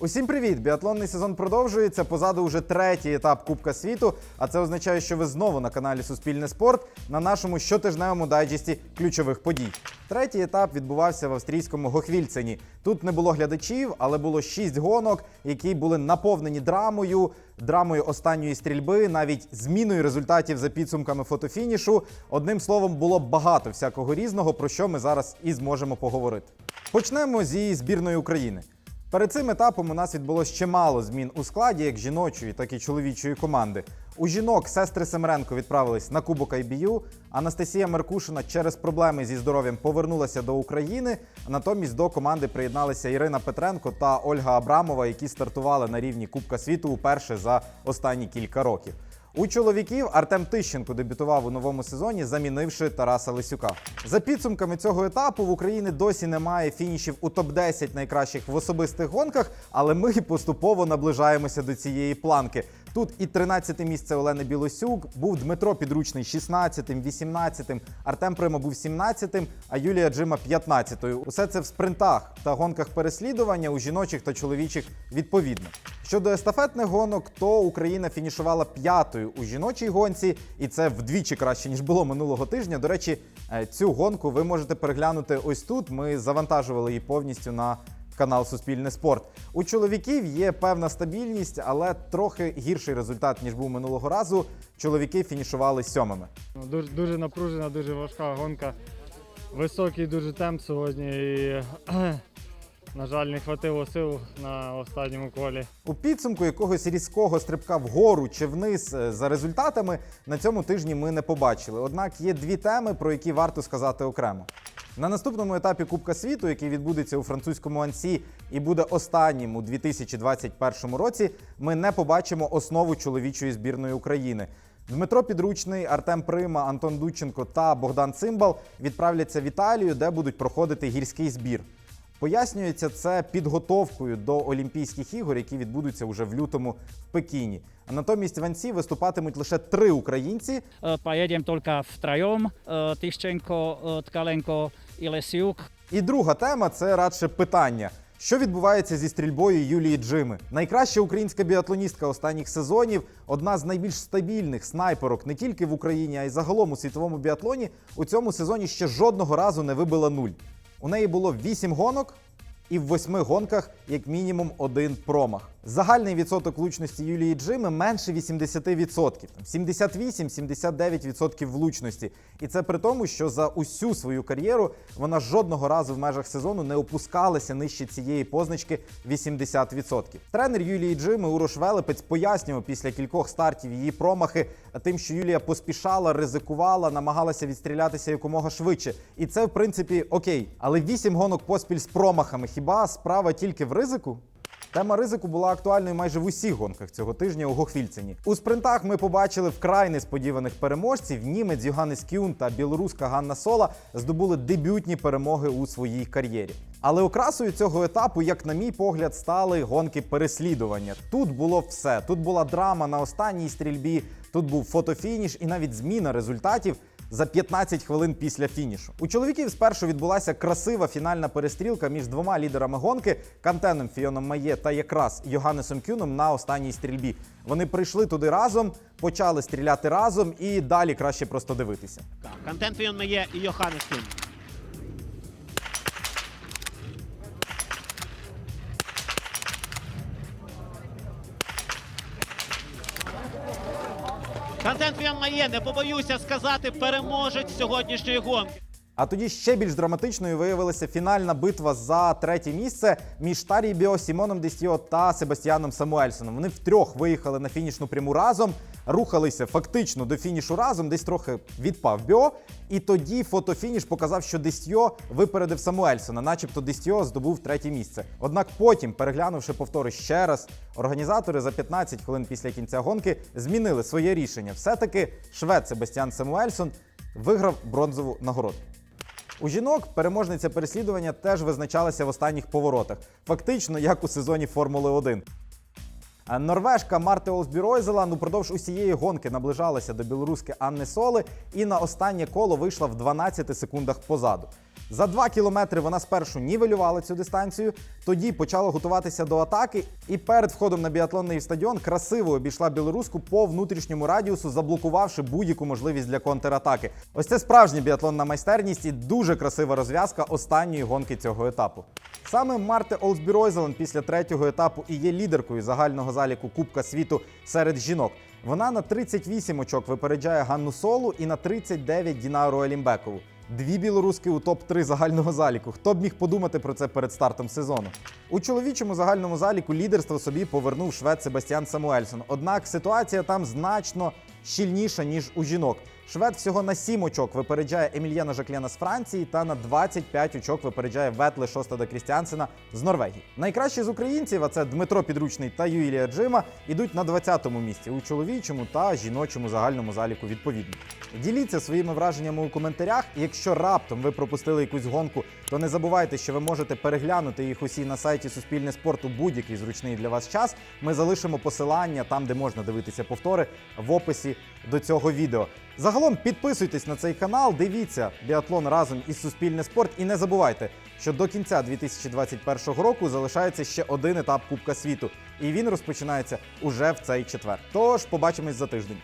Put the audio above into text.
Усім привіт! Біатлонний сезон продовжується. Позаду вже третій етап Кубка світу. А це означає, що ви знову на каналі Суспільне Спорт на нашому щотижневому дайджесті ключових подій. Третій етап відбувався в австрійському Гохвільцені. Тут не було глядачів, але було шість гонок, які були наповнені драмою, драмою останньої стрільби, навіть зміною результатів за підсумками фотофінішу. Одним словом, було багато всякого різного, про що ми зараз і зможемо поговорити. Почнемо зі збірної України. Перед цим етапом у нас відбулось чимало змін у складі як жіночої, так і чоловічої команди. У жінок сестри Семеренко відправились на Кубок IBU, Анастасія Меркушина через проблеми зі здоров'ям повернулася до України. Натомість до команди приєдналися Ірина Петренко та Ольга Абрамова, які стартували на рівні Кубка світу уперше за останні кілька років. У чоловіків Артем Тищенко дебютував у новому сезоні, замінивши Тараса Лисюка. За підсумками цього етапу в Україні досі немає фінішів у топ-10 найкращих в особистих гонках, але ми поступово наближаємося до цієї планки. Тут і 13 місце Олени Білосюк, був Дмитро Підручний 16-тим, 18-тим, Артем Прима був 17-тим, а Юлія Джима 15-ю. Усе це в спринтах та гонках переслідування у жіночих та чоловічих відповідно. Щодо естафетних гонок, то Україна фінішувала п'ятою у жіночій гонці, і це вдвічі краще ніж було минулого тижня. До речі, е, цю гонку ви можете переглянути ось тут. Ми завантажували її повністю на канал Суспільне спорт. У чоловіків є певна стабільність, але трохи гірший результат ніж був минулого разу. Чоловіки фінішували сьомими. Ну, Дуже, дуже напружена, дуже важка гонка. Високий дуже темп сьогодні і, на жаль, не хватило сил на останньому колі. У підсумку якогось різкого стрибка вгору чи вниз е, за результатами на цьому тижні ми не побачили. Однак є дві теми, про які варто сказати окремо. На наступному етапі Кубка світу, який відбудеться у французькому Ансі і буде останнім у 2021 році, ми не побачимо основу чоловічої збірної України. Дмитро Підручний, Артем Прима, Антон Дученко та Богдан Цимбал відправляться в Італію, де будуть проходити гірський збір. Пояснюється це підготовкою до Олімпійських ігор, які відбудуться вже в лютому в Пекіні. А натомість в Ансі виступатимуть лише три українці. Э, Поедем только втроем, э, Тищенко, э, Ткаленко и Лесюк. І друга тема це радше питання. Що відбувається зі стрільбою Юлії Джими? Найкраща українська біатлоністка останніх сезонів, одна з найбільш стабільних снайперок не тільки в Україні, а й загалом у світовому біатлоні. У цьому сезоні ще жодного разу не вибила нуль. У неї було 8 гонок, і в восьми гонках як мінімум один промах. Загальний відсоток влучності Юлії Джими менше 80%, там 78-79% влучності. І це при тому, що за усю свою кар'єру вона жодного разу в межах сезону не опускалася нижче цієї позначки 80%. Тренер Юлії Джими Урош Велепець пояснював після кількох стартів її промахи тим, що Юлія поспішала, ризикувала, намагалася відстрілятися якомога швидше. І це, в принципі, окей. Але вісім гонок поспіль з промахами. Хіба справа тільки в ризику? Тема ризику була актуальною майже в усіх гонках цього тижня у Гохвільцині. У спринтах ми побачили вкрай несподіваних переможців. Німець Йоганнес Кюн та білоруска Ганна Сола здобули дебютні перемоги у своїй кар'єрі. Але окрасою цього етапу, як на мій погляд, стали гонки переслідування. Тут було все. Тут була драма на останній стрільбі, тут був фотофініш і навіть зміна результатів за 15 хвилин після фінішу. У чоловіків спершу відбулася красива фінальна перестрілка між двома лідерами гонки Кантеном Фіоном Має та якраз Йоганнесом Кюном на останній стрільбі. Вони прийшли туди разом, почали стріляти разом і далі краще просто дивитися. Так, Фіон він є і Йоханнес Кюн. Контент він має, не побоюся сказати, переможець сьогоднішньої гонки. А тоді ще більш драматичною виявилася фінальна битва за третє місце між Тарі Біо, Сімоном Дестіо та Себастьяном Самуельсоном. Вони втрьох виїхали на фінішну пряму разом, рухалися фактично до фінішу разом, десь трохи відпав Біо. І тоді фотофініш показав, що Дестіо випередив Самуельсона, начебто Дестіо здобув третє місце. Однак потім, переглянувши повтори ще раз, організатори за 15 хвилин після кінця гонки змінили своє рішення. Все-таки швед Себастьян Самуельсон виграв бронзову нагороду. У жінок переможниця переслідування теж визначалася в останніх поворотах, фактично як у сезоні Формули 1. Норвежка Марте Олсбіройзеланд упродовж усієї гонки наближалася до білоруски Анни Соли і на останнє коло вийшла в 12 секундах позаду. За 2 кілометри вона спершу нівелювала цю дистанцію, тоді почала готуватися до атаки і перед входом на біатлонний стадіон красиво обійшла білоруську по внутрішньому радіусу, заблокувавши будь-яку можливість для контратаки. Ось це справжня біатлонна майстерність і дуже красива розв'язка останньої гонки цього етапу. Саме Марте Олсбіройзеланд після третього етапу і є лідеркою загального заліку Кубка світу серед жінок. Вона на 38 очок випереджає Ганну Солу і на 39 Дінару Елімбекову. Дві білоруски у топ-3 загального заліку. Хто б міг подумати про це перед стартом сезону? У чоловічому загальному заліку лідерство собі повернув швед Себастьян Самуельсон. Однак ситуація там значно щільніша, ніж у жінок. Швед всього на 7 очок випереджає Емільяна Жаклена з Франції та на 25 очок випереджає Ветле Шостада Крістіансена з Норвегії. Найкращі з українців, а це Дмитро Підручний та Юлія Джима, ідуть на 20-му місці у чоловічому та жіночому загальному заліку відповідно. Діліться своїми враженнями у коментарях. Якщо раптом ви пропустили якусь гонку, то не забувайте, що ви можете переглянути їх усі на сайті Суспільне спорт у будь-який зручний для вас час. Ми залишимо посилання там, де можна дивитися повтори, в описі до цього відео. Загалом підписуйтесь на цей канал, дивіться біатлон разом із Суспільне спорт і не забувайте, що до кінця 2021 року залишається ще один етап Кубка світу, і він розпочинається уже в цей четвер. Тож побачимось за тиждень.